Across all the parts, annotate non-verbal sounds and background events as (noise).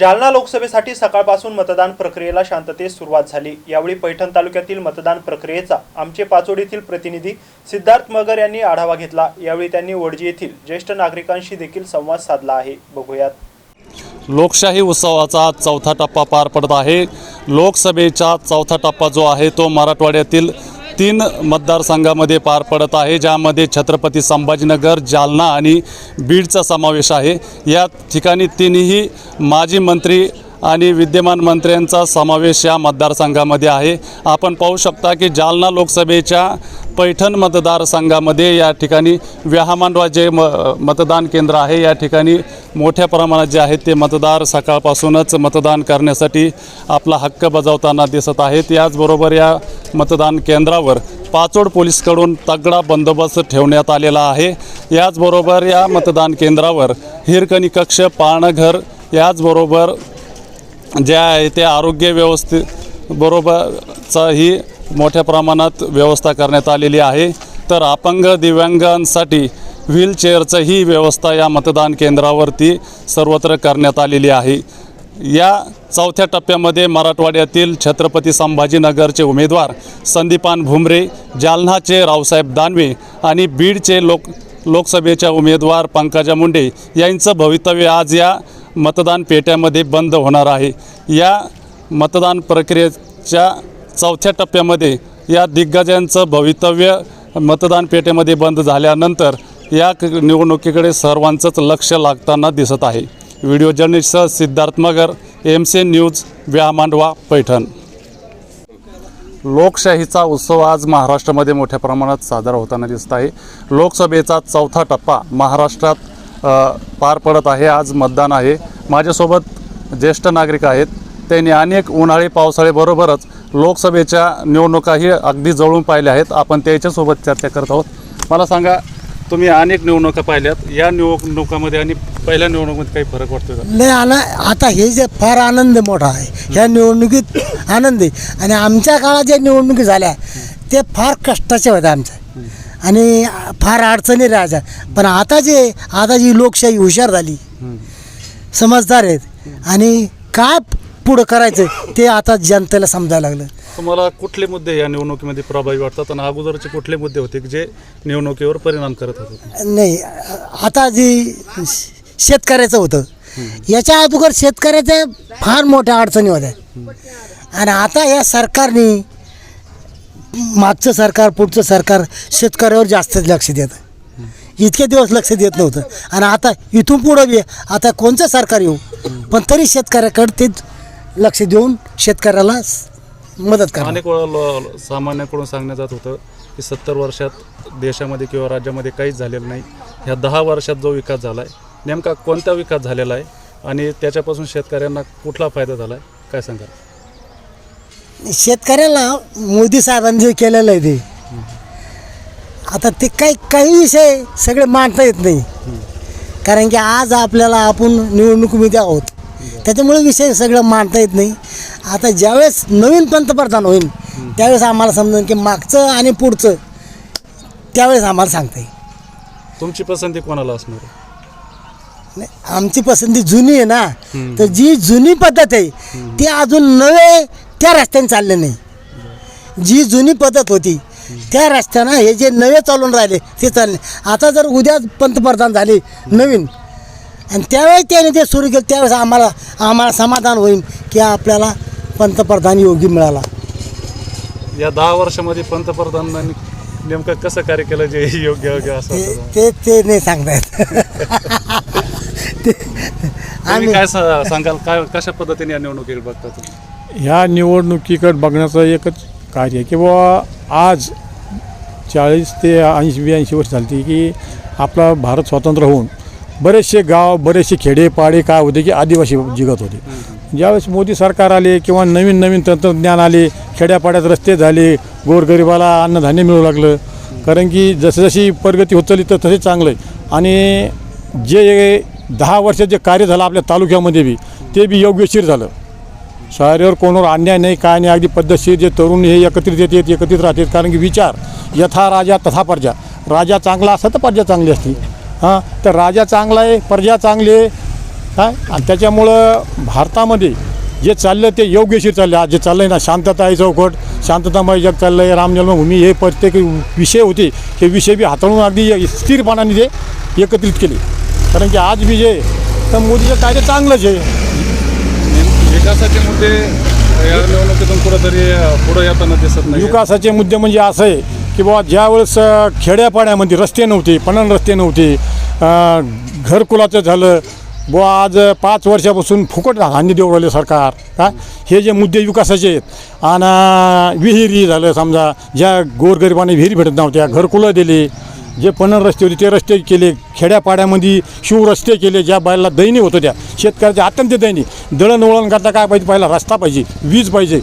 जालना लोकसभेसाठी सकाळपासून मतदान प्रक्रियेला शांततेत सुरुवात झाली. यावेळी पैठण तालुक्यातील मतदान प्रक्रियेचा आमचे पाचोडीतील प्रतिनिधी सिद्धार्थ मगर यांनी आढावा घेतला. यावेळी त्यांनी वडजी येथील ज्येष्ठ नागरिकांशी देखील संवाद साधला आहे. बघूयात. लोकशाही उत्सवाचा आज चौथा टप्पा पार पडत आहे. लोकसभेचा चौथा टप्पा जो आहे तो मराठवाड्यातील तीन मतदारसंघामध्ये पार पडत आहे ज्यामध्ये छत्रपती संभाजीनगर जालना आणि बीडचा समावेश आहे. या ठिकाणी तिन्ही माजी मंत्री आणि विद्यमान मंत्र्यांचा समावेश या मतदारसंघामध्ये आहे. आपण पाहू शकता की जालना लोकसभेच्या पैठण मतदारसंघामध्ये या ठिकाणी व्याहामांडवा जे म मतदान केंद्र आहे. या ठिकाणी मोठ्या प्रमाणात जे आहेत ते मतदार सकाळपासूनच मतदान करण्यासाठी आपला हक्क बजावताना दिसत आहेत. याचबरोबर या मतदान केंद्रावर पाचोड पोलीसकडून तगडा बंदोबस्त ठेवण्यात आलेला आहे. याचबरोबर या मतदान केंद्रावर हिरकणी कक्ष पाळणघर याचबरोबर जे आहे ते आरोग्य व्यवस्थे बरोबरचाही मोठ्या प्रमाणात व्यवस्था करण्यात आलेली आहे. तर अपंग दिव्यांगांसाठी व्हीलचेअरचंही व्यवस्था या मतदान केंद्रावरती सर्वत्र करण्यात आलेली आहे. या चौथ्या टप्प्यामध्ये मराठवाड्यातील छत्रपती संभाजीनगरचे उमेदवार संदीपान भुमरे जालनाचे रावसाहेब दानवे आणि बीडचे लोक लोकसभेच्या उमेदवार पंकजा मुंडे यांचं भवितव्य आज या मतदान पेट्यामध्ये बंद होणार आहे. या मतदान प्रक्रियेच्या चौथ्या टप्प्यामध्ये या दिग्गजांचं भवितव्य मतदान पेट्यामध्ये बंद झाल्यानंतर या निवडणुकीकडे सर्वांचंच लक्ष लागताना दिसत आहे. Video journalist Siddharth Magar M C news व्यामांडवा Paithan. लोकशाहीचा उत्सव आज महाराष्ट्रामध्ये मोठ्या प्रमाणात साजरा होताना दिसत आहे. लोकसभेचा चौथा टप्पा महाराष्ट्रात पार पडत आहे. आज मतदान आहे. माझ्यासोबत ज्येष्ठ नागरिक आहेत. त्यांनी अनेक उन्हाळी पावसाळ्याबरोबरच लोकसभेच्या निवडणुकाही अगदी जवळून पाहिल्या आहेत. आपण त्याच्यासोबत चर्चा करत आहोत. मला सांगा तुम्ही अनेक निवडणुका पाहिल्यात. या निवडणुकामध्ये आणि पहिल्या निवडणुकीमध्ये काही फरक वाटतो का? लय आला. आता हे जे फार आनंद मोठा आहे. ह्या निवडणुकीत आनंद आहे. आणि आमच्या काळात ज्या निवडणुकी झाल्या ते फार कष्टाच्या होत्या आमच्या. आणि फार अडचणी राहायच्या पण आता जे आता जी लोकशाही हुशार झाली समजदार आहेत. आणि काय पुढं करायचं ते आता जनतेला समजायला लागलं. तुम्हाला कुठले मुद्दे या निवडणुकीमध्ये प्रभावी वाटतात? आणि अगोदरचे कुठले मुद्दे होते की जे निवडणुकीवर परिणाम करत होते? नाही आता जी शेतकऱ्याचं होतं याच्या अगोदर शेतकऱ्याच्या फार मोठ्या अडचणी होत्या. आणि आता या सरकारने मागचं सरकार पुढचं सरकार शेतकऱ्यावर जास्त लक्ष देतं. इतके दिवस लक्ष देत नव्हतं. आणि आता इथून पुढं बी आता कोणतं सरकार येऊ? पण तरी शेतकऱ्याकडे ते लक्ष देऊन शेतकऱ्याला मदत करा अनेक वेळा लो- सामान्याकडून सांगण्यात जात होतं की सत्तर वर्षात देशामध्ये किंवा राज्यामध्ये काहीच झालेलं नाही. ह्या दहा वर्षात जो विकास झाला आहे नेमका कोणता विकास झालेला आहे? आणि त्याच्यापासून शेतकऱ्यांना कुठला फायदा झाला आहे काय सांगा शेतकऱ्याला मोदी साहेबांनी जे केलेलं आहे ते. आता ते काही काही विषय सगळे मांडता येत नाही. कारण की आज आपल्याला आपण निवडणुकीमध्ये आहोत. त्याच्यामुळे विषय सगळं मांडता येत नाही. आता ज्यावेळेस नवीन पंतप्रधान होईल त्यावेळेस आम्हाला समजेल की मागचं आणि पुढचं त्यावेळेस आम्हाला सांगता येईल. तुमची पसंती कोणाला असणार? आहे नाही, आमची पसंती जुनी आहे ना. तर जी जुनी पद्धत आहे ती अजून नवे त्या रस्त्याने चालले नाही. जी जुनी पद्धत होती त्या रस्त्यानं हे जे नवे चालून राहिले ते चालले. आता जर उद्या पंतप्रधान झाले नवीन. आणि त्यावेळी त्याने ते सुरू केलं त्यावेळेस आम्हाला आम्हाला समाधान होईल की आपल्याला पंतप्रधान योगी मिळाला. या दहा वर्षामध्ये पंतप्रधानांनी नेमकं कसं कार्य केलं जे (laughs) योग्य योग्य असं ते? ते नाही सांगता येत (laughs) ते आम्ही काय सांगाल? काय कशा पद्धतीने या निवडणुकीकडे बघता तुम्ही? ह्या निवडणुकीकडे बघण्याचं एकच कार्य आहे की आज चाळीस ते ऐंशी ब्याऐंशी वर्ष झाली की आपला भारत स्वतंत्र होऊन बरेचसे गाव बरेचसे खेडेपाडे काय होते की आदिवासी जिगत होते. ज्यावेळेस मोदी सरकार आले किंवा नवीन नवीन तंत्रज्ञान आले खेड्यापाड्यात रस्ते झाले गोरगरिबाला अन्नधान्य मिळू लागलं कारण की जसं जशी प्रगती होत चालली तर तसे चांगलं आहे. आणि जे दहा वर्षात जे कार्य झालं आपल्या तालुक्यामध्ये बी ते बी योग्यशीर झालं. शहरावर कोणावर अन्याय नाही काय नाही अगदी पद्धतशीर जे तरुण हे एकत्रित येतात एकत्रित राहतात. कारण की विचार यथा राजा तथा प्रजा. राजा चांगला असता तर प्रजा चांगली असती. हां तर राजा चांगला आहे प्रजा चांगली आहे. काय? आणि त्याच्यामुळं भारतामध्ये जे चाललं ते योग्यशीर चाललं आज जे चाललं आहे ना शांतता आहे चौकट शांततामय जग चाललं आहे राम जन्मभूमी हे प्रत्येक विषय होते. हे विषय बी हाताळून अगदी स्थिरपणाने ते एकत्रित केले. कारण की आज बी जे तर मोदीचं कायदे चांगलंच आहे. मुद्दे या निवडणुकीतून कुठंतरी पुढे येताना दिसत नाही. विकासाचे मुद्दे म्हणजे असं आहे की बाबा ज्यावेळेस खेड्यापाड्यामध्ये रस्ते नव्हते पणन रस्ते नव्हते घरकुलाचं झालं बुवा आज पाच वर्षापासून फुकट धान्य देऊ राहिले सरकार का हे जे मुद्दे विकासाचे आहेत. आणि विहिरी झालं समजा ज्या गोरगरिबांना विहिरी भेटत नव्हत्या घरकुलं दिली जे पणन रस्ते होते ते रस्ते केले खेड्यापाड्यामध्ये शिव रस्ते केले ज्या बायला दैनी होतं त्या. शेतकऱ्याचे अत्यंत दैनी दळणवळण करता काय पाहिजे? पहिला रस्ता पाहिजे वीज पाहिजे.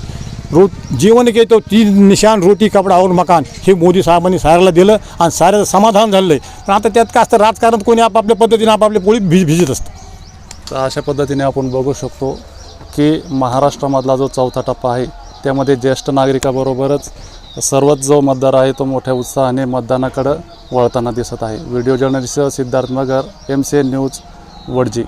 रो जेवण घेतो तीन निशान रोटी कपडा और मकान. हे मोदी साहेबांनी साऱ्याला दिलं आणि साऱ्याचं समाधान झालं आहे पण आता त्यात काय असतं? राजकारण कोणी आपापल्या पद्धतीने आपापल्या पोळीत भिज भिजत असतं. तर अशा पद्धतीने आपण बघू शकतो की महाराष्ट्रामधला जो चौथा टप्पा आहे त्यामध्ये ज्येष्ठ नागरिकाबरोबरच सर्वच जो मतदार आहे तो मोठ्या उत्साहाने मतदानाकडं वळताना दिसत आहे. Video journalist Siddharth Magar M C N news Vadji.